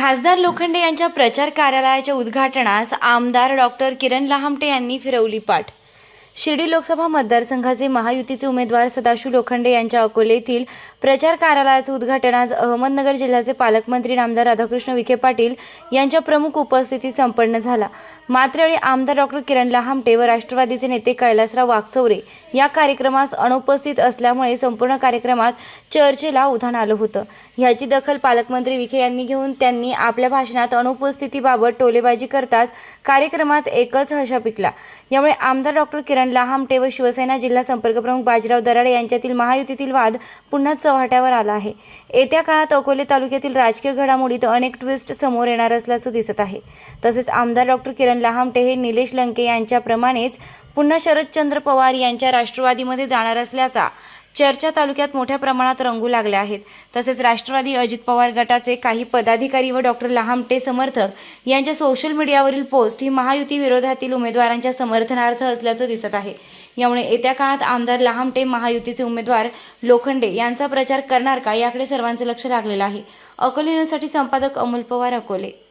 खासदार लोखंडे यांच्या प्रचार कार्यालयाच्या उद्घाटनास आमदार डॉक्टर किरण लहामटे यांनी फिरवली पाठ. शिर्डी लोकसभा मतदारसंघाचे महायुतीचे उमेदवार सदाशिव लोखंडे यांच्या अकोले येथील प्रचार कार्यालयाचं उद्घाटन आज अहमदनगर जिल्ह्याचे पालकमंत्री नामदार राधाकृष्ण विखे पाटील यांच्या प्रमुख उपस्थितीत संपन्न झाला. मात्र यावेळी आमदार डॉक्टर किरण लहामटे व राष्ट्रवादीचे नेते कैलासराव वाकचौरे या कार्यक्रमास अनुपस्थित असल्यामुळे संपूर्ण कार्यक्रमात चर्चेला उधाण आलं होतं. ह्याची दखल पालकमंत्री विखे यांनी घेऊन त्यांनी आपल्या भाषणात अनुपस्थितीबाबत टोलेबाजी करताच कार्यक्रमात एकच हशा पिकला. यामुळे आमदार डॉक्टर किरण लहामटे व शिवसेना जिल्हा संपर्कप्रमुख बाजीराव दराडे यांच्यातील महायुतीतील वाद पुन्हा चव्हाट्यावर आला आहे. येत्या काळात अकोले तालुक्यातील राजकीय घडामोडीत अनेक ट्विस्ट समोर येणार असल्याचं दिसत आहे. तसेच आमदार डॉक्टर किरण लहामटे हे निलेश लंके यांच्याप्रमाणेच पुन्हा शरदचंद्र पवार यांच्या राष्ट्रवादीमध्ये जाणार असल्याचा चर्चा तालुक्यात मोठ्या प्रमाणात रंगू लागल्या आहेत. तसेच राष्ट्रवादी अजित पवार गटाचे काही पदाधिकारी व डॉक्टर लहामटे समर्थक यांच्या सोशल मीडियावरील पोस्ट ही महायुती विरोधातील उमेदवारांच्या समर्थनार्थ असल्याचं दिसत आहे. यामुळे येत्या काळात आमदार लहामटे महायुतीचे उमेदवार लोखंडे यांचा प्रचार करणार का याकडे सर्वांचे लक्ष लागलेलं आहे. अकोले न्यूजसाठी संपादक अमोल पवार अकोले.